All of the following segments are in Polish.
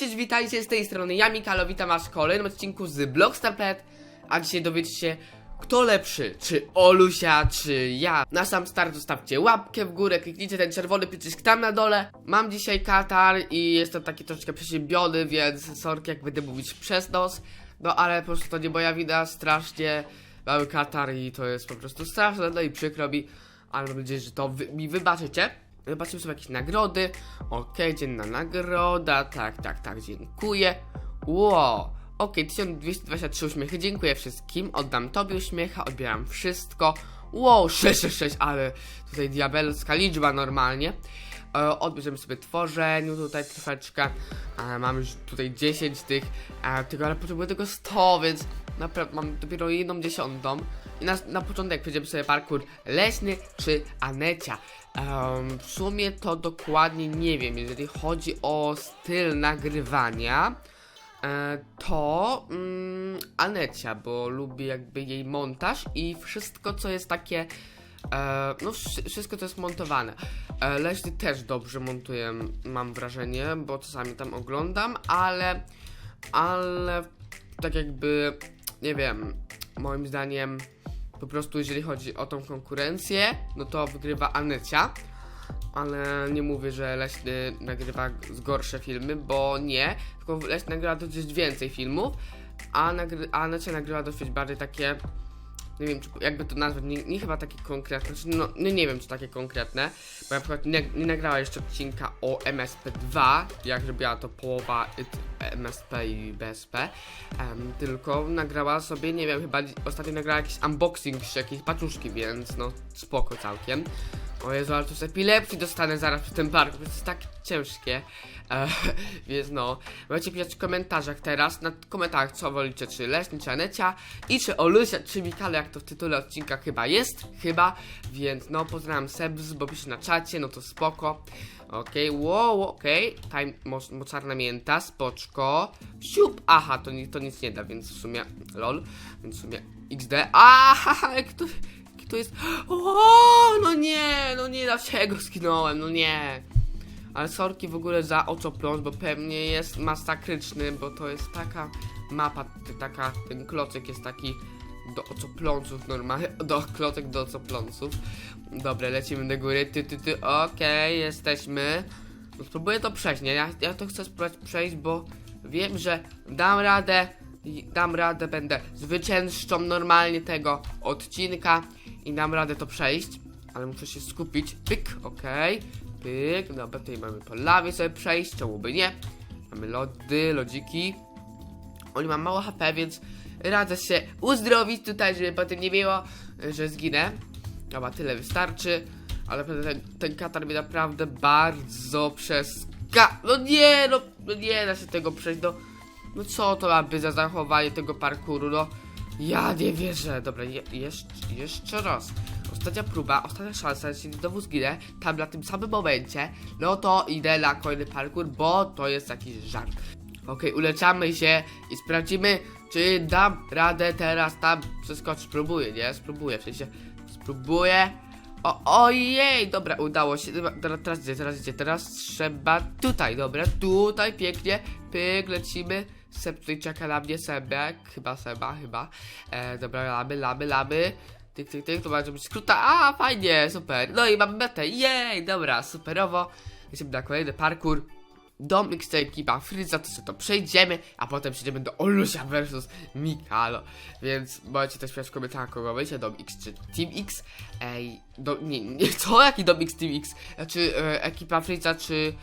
Hej, witajcie z tej strony, ja Mikalo, witam was w kolejnym odcinku z Blockstar.pl A dzisiaj dowiecie się, kto lepszy, czy Olusia, czy ja. Na sam start zostawcie łapkę w górę, kliknijcie ten czerwony przycisk tam na dole. Mam dzisiaj katar i jestem taki troszeczkę przeziębiony, więc sorki jak będę mówić przez nos. No ale po prostu to nie moja wina, strasznie mamy katar i to jest po prostu straszne, no i przykro mi Ale mam nadzieję, że to mi wybaczycie Zobaczymy sobie jakieś nagrody. Okej, dzienna nagroda. Tak, tak, tak, dziękuję. Wow. Okej, 1223 uśmiechy. Dziękuję wszystkim. Oddam tobie uśmiecha, odbieram wszystko. Wow, 666, ale tutaj diabelska liczba normalnie. E, odbierzemy sobie tworzeniu tutaj troszeczkę. E, mam już tutaj 10 tych, e, ale potrzebuję tego 100, więc naprawdę mam dopiero jedną dziesiątą. I na, na początek przejdziemy sobie parkour leśny czy Anecia. Em, w sumie to dokładnie nie wiem, jeżeli chodzi o styl nagrywania. E, to mm, Anecia, bo lubię jakby jej montaż i wszystko co jest takie e, no wszy- wszystko co jest montowane. E, Leśny też dobrze montuje, mam wrażenie, bo czasami tam oglądam, ale ale tak jakby nie wiem, moim zdaniem po prostu jeżeli chodzi o tą konkurencję, no to wygrywa Anecia. Ale nie mówię, że Leśny nagrywa gorsze filmy, bo nie. Tylko Leśny nagrywa dosyć więcej filmów, a, nagry- a Anecia nagrywa dosyć bardziej takie. Nie wiem, czy, jakby to nazwać, nie, nie chyba takie konkretne, znaczy, no, no nie wiem, czy takie konkretne, bo na przykład nie, nie nagrała jeszcze odcinka o MSP2, jak robiła to połowa y, MSP i BSP, em, tylko nagrała sobie, nie wiem, chyba ostatnio nagrała jakiś unboxing czy jakieś paczuszki, więc no spoko całkiem. O Jezu, ale to z epilepsji dostanę zaraz przy tym parku, to jest tak ciężkie. E, więc no, możecie pisać w komentarzach teraz, na komentarzach co wolicie, czy Leśny, czy Anecia i czy Olusia, czy Mikalo, jak to w tytule odcinka chyba jest, chyba, więc no, pozdrawiam Sebs, bo pisze na czacie, no to spoko. Okej, wow, okej, time, moc, mocarna mięta, spoczko, siup, aha, to, ni- to nic nie da, więc w sumie, lol, więc w sumie XD, aha, jak to, jest, o, no nie, no nie, dlaczego skinąłem, no nie. Ale sorki w ogóle za oczopląs, bo pewnie jest masakryczny, bo to jest taka mapa, taka, ten klocek jest taki do oczopląsów normalnie, do klocek do oczopląsów. Dobra, lecimy do góry, ty, ty, ty, okej, jesteśmy. No, spróbuję to przejść, nie? Ja, ja to chcę spróbować przejść, bo wiem, że dam radę, dam radę, będę zwycięzcą normalnie tego odcinka i dam radę to przejść, ale muszę się skupić. Pyk, okej, pyk, dobra, tutaj mamy po lawie sobie przejść, czemu by nie? Mamy lody, lodziki. Oni ma mało HP, więc radzę się uzdrowić tutaj, żeby potem nie było, że zginę. Dobra, tyle wystarczy. Ale ten, ten katar mnie naprawdę bardzo przeska... No nie, no, no nie da się tego przejść, no... No co to ma za zachowanie tego parkouru, no... Ja nie wierzę. Dobra, je, jeszcze, jeszcze raz. Ostatnia próba, ostatnia szansa, jeśli znowu zginę, tam na tym samym momencie, no to idę na kolejny parkour, bo to jest jakiś żart. Okej, uleczamy się i sprawdzimy, czy dam radę teraz tam przeskoczyć. Spróbuję, nie? Spróbuję, w sensie spróbuję. O, ojej, dobra, udało się. Teraz, teraz gdzie, teraz gdzie? Teraz trzeba tutaj, dobra, tutaj pięknie, pyk, lecimy. Seb tutaj czeka na mnie, Sebek, chyba Seba, chyba. E, dobra, lamy, lamy, lamy. Tyk, tyk, tyk, to może być skróta. A, fajnie, super. No i mamy metę, jej, dobra, superowo. Lecimy na kolejny parkour. Dom X ekipa Fryza, to sobie to przejdziemy, a potem przejdziemy do Olusia versus Mikalo. Więc możecie też pisać w komentarzach, kogo wejdzie, Dom X czy Team X. Ej, do, nie, nie, co? Jaki Dom X, Team X? Znaczy e, ekipa Fryza czy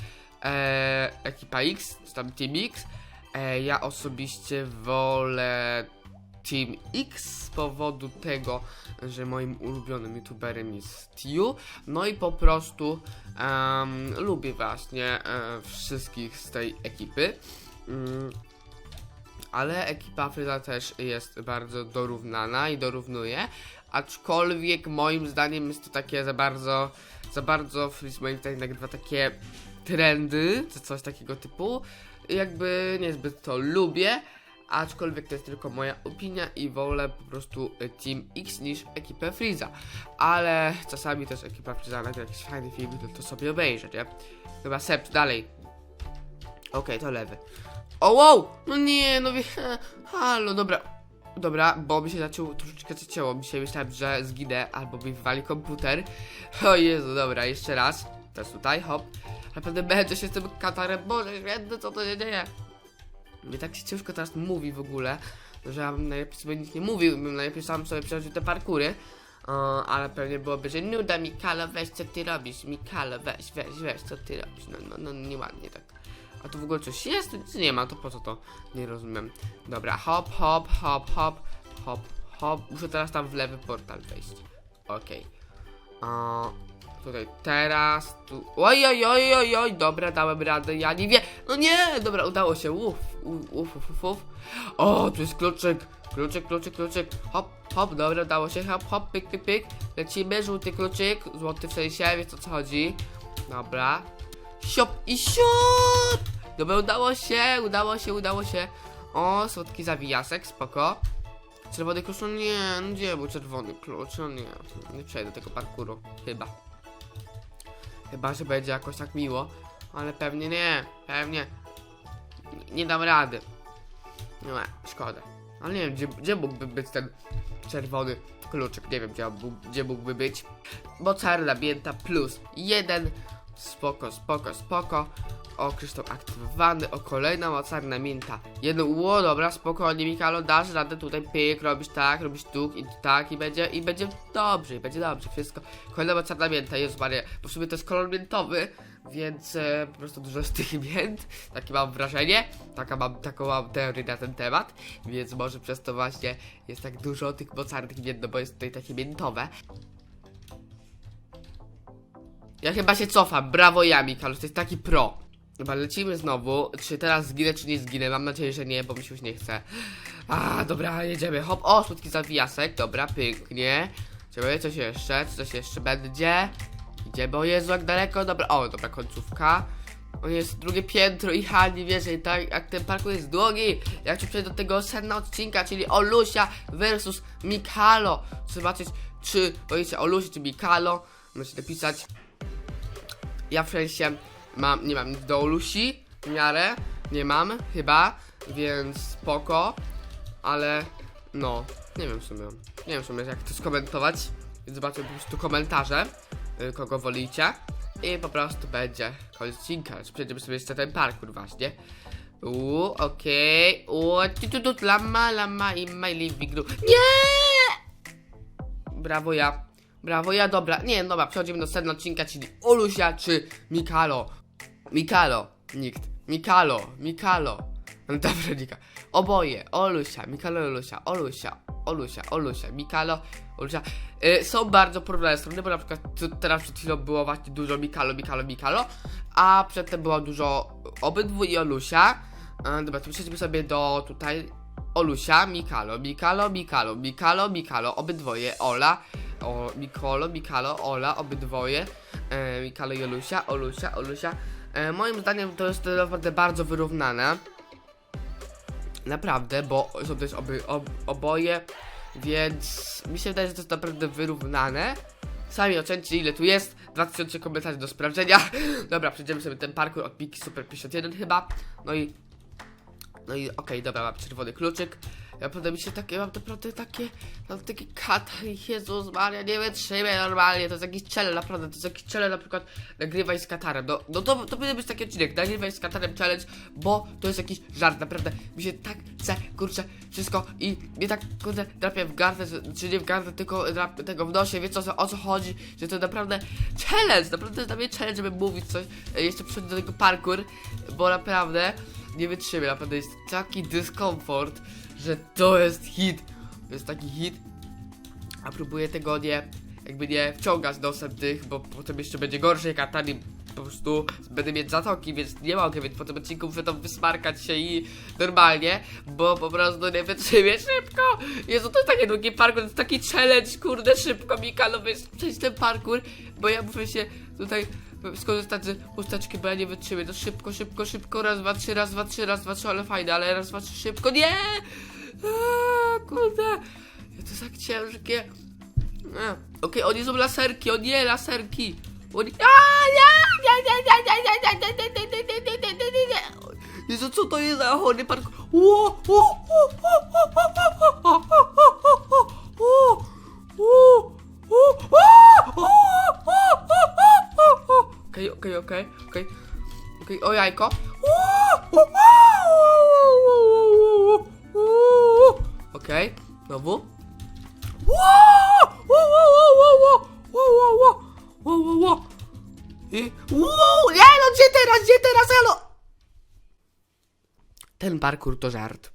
e, ekipa X, czy tam Team X. E, ja osobiście wolę Team X z powodu tego, że moim ulubionym youtuberem jest Tiu. No i po prostu em, lubię właśnie e, wszystkich z tej ekipy. Mm, ale ekipa Fryza też jest bardzo dorównana i dorównuje. Aczkolwiek moim zdaniem jest to takie za bardzo, za bardzo Frizz moim zdaniem takie trendy, czy coś takiego typu. Jakby niezbyt to lubię, aczkolwiek to jest tylko moja opinia i wolę po prostu e, Team X niż ekipę Freeza. Ale czasami też ekipa Freeza nagra jakiś fajny film, to, sobie obejrzę, nie? Dobra, Seb, dalej. Okej, to lewy. O, wow! No nie, no wie... Halo, dobra. Dobra, bo mi się zaczęło troszeczkę zacięło. Mi się myślałem, że zginę albo mi wywali komputer. O Jezu, dobra, jeszcze raz. Teraz tutaj, hop. Naprawdę męczę się z tym katarem. Boże święty, co to się dzieje? Mnie tak się ciężko teraz mówi w ogóle, że ja bym najlepiej sobie nic nie mówił, bym najlepiej sam sobie przechodził te parkury. O, ale pewnie byłoby, że nuda Mikalo, weź co ty robisz, Mikalo, weź, weź, weź, co ty robisz, no, no, no nieładnie tak. A tu w ogóle coś jest? Nic nie ma, to po co to? Nie rozumiem. Dobra, hop, hop, hop, hop, hop, hop. Muszę teraz tam w lewy portal wejść. Okej. O, Tutaj teraz, tu. Oj, oj, oj, oj, oj, dobra, dałem radę, ja nie wiem. No nie, dobra, udało się, uff, uff, uff, uff, uff. O, tu jest kluczyk, kluczyk, kluczyk, kluczyk. Hop, hop, dobra, udało się, hop, hop, pyk, pyk, pyk. Lecimy, żółty kluczyk, złoty w sensie, wiesz o co chodzi. Dobra. Siop i siop! Dobra, udało się, udało się, udało się. O, słodki zawijasek, spoko. Czerwony klucz, no nie, no gdzie był czerwony klucz, no nie. Nie przejdę tego parkuru, chyba. Chyba, że będzie jakoś tak miło, ale pewnie nie, pewnie. Nie, dam rady. No, szkoda. Ale nie wiem, gdzie, gdzie mógłby być ten czerwony kluczyk, nie wiem, gdzie, gdzie mógłby być. Mocarna mięta plus jeden. Spoko, spoko, spoko. O, kryształ aktywowany, o, kolejna mocarna mięta. Jedno, ło, dobra, spokojnie, Mikalo, dasz radę tutaj, pyk, robisz tak, robisz tuk i tak i będzie, i będzie dobrze, i będzie dobrze, wszystko. Kolejna mocarna mięta, Jezu Maria, bo w sumie to jest kolor miętowy, więc e, po prostu dużo z tych mięt, takie mam wrażenie, taka mam, taką mam teorię na ten temat, więc może przez to właśnie jest tak dużo tych mocarnych mięt, no bo jest tutaj takie miętowe. Ja chyba się cofam, brawo ja, Mikalu, to jest taki pro. Dobra, lecimy znowu. Czy teraz zginę, czy nie zginę? Mam nadzieję, że nie, bo mi się już nie chce. A, dobra, jedziemy. Hop, o, słodki zawijasek. Dobra, pięknie. Ciekawe, coś jeszcze, czy coś jeszcze będzie? Idziemy, o Jezu, jak daleko, dobra, o, dobra, końcówka. O, jest drugie piętro i ja nie wierzę, tak jak ten parkour jest długi. Jak ci przejdę do tego sedna odcinka, czyli Olusia versus Mikalo. Zobaczyć, czy boicie Olusi, czy Mikalo. Możecie napisać ja w sensie mam, nie mam nic do Olusi w miarę, nie mam chyba, więc spoko, ale no, nie wiem w sumie, nie wiem w sumie jak to skomentować, więc zobaczę po prostu komentarze, y, kogo wolicie i po prostu będzie koniec odcinka, przejdziemy sobie jeszcze ten parkour właśnie. Uuu, okej, uuu, tu tu tu, lama, lama i my living room. Nie! Brawo ja. Brawo ja, dobra. Nie, dobra, przechodzimy do sedna odcinka, czyli Olusia czy Mikalo. Mikalo, nikt. Mikalo, Mikalo. No dobra, Nika. Oboje, Olusia, Mikalo, Olusia, Olusia, Olusia, Olusia, Mikalo, Olusia. Y, są bardzo podobne strony, bo na przykład teraz przed chwilą było właśnie dużo Mikalo, Mikalo, Mikalo, a przedtem było dużo obydwu i Olusia. E, dobra, to przejdźmy sobie do tutaj Olusia, Mikalo, Mikalo, Mikalo, Mikalo, Mikalo, obydwoje, Ola, o, Mikolo, Mikalo, Ola, obydwoje, e, Mikalo i Olusia, Olusia, Olusia. E, moim zdaniem to jest naprawdę bardzo wyrównane. Naprawdę, bo są też oby, ob, oboje, więc mi się wydaje, że to jest naprawdę wyrównane. Sami ocencie ile tu jest, 2000 komentarzy do sprawdzenia. Dobra, przejdziemy sobie ten parkour od Piki Super 51 chyba. No i no i okej, dobra, mam czerwony kluczyk. Naprawdę mi się takie, mam naprawdę takie, mam taki kat, Jezus Maria, nie wytrzymaj normalnie, to jest jakiś challenge, naprawdę, to jest jakiś challenge, na przykład nagrywaj z katarem, no, no to, to powinien być taki odcinek, nagrywaj z katarem challenge, bo to jest jakiś żart, naprawdę, mi się tak chce, kurczę, wszystko i mnie tak, kurde, drapie w gardle, że- czy nie w gardle, tylko tego w nosie, o co, o co chodzi, że to naprawdę challenge, naprawdę dla mnie challenge, żeby mówić coś, e, jeszcze przychodzi do tego parkour, bo naprawdę, nie wytrzymie, naprawdę jest taki dyskomfort, że to jest hit. To jest taki hit. A próbuję tego nie, jakby nie wciągać nosem tych, bo potem jeszcze będzie gorzej, jak Atari po prostu będę mieć zatoki, więc nie mogę, więc po tym odcinku muszę wysmarkać się i normalnie, bo po prostu nie wytrzymię szybko. Jezu, to jest taki długi parkour, to jest taki challenge, kurde, szybko Mikalo, wiesz, przejść ten parkour, bo ja muszę się tutaj skorzystać z chusteczki, bo ja nie wytrzymię. To szybko, szybko, szybko, raz, dwa, trzy, raz, dwa, trzy, raz, dwa, trzy, ale fajne, ale raz, dwa, trzy, szybko, nie! Eee, kurde, to jest tak ciężkie. Okej, okay, oni są laserki, o nie, laserki. Oni... Jezu, co to jest za chory park? Okej, okej, okej, okej. Okej, o jajko. Okej, znowu. I- Wow, no, gdzie teraz, gdzie teraz, halo? Ten parkour to żart.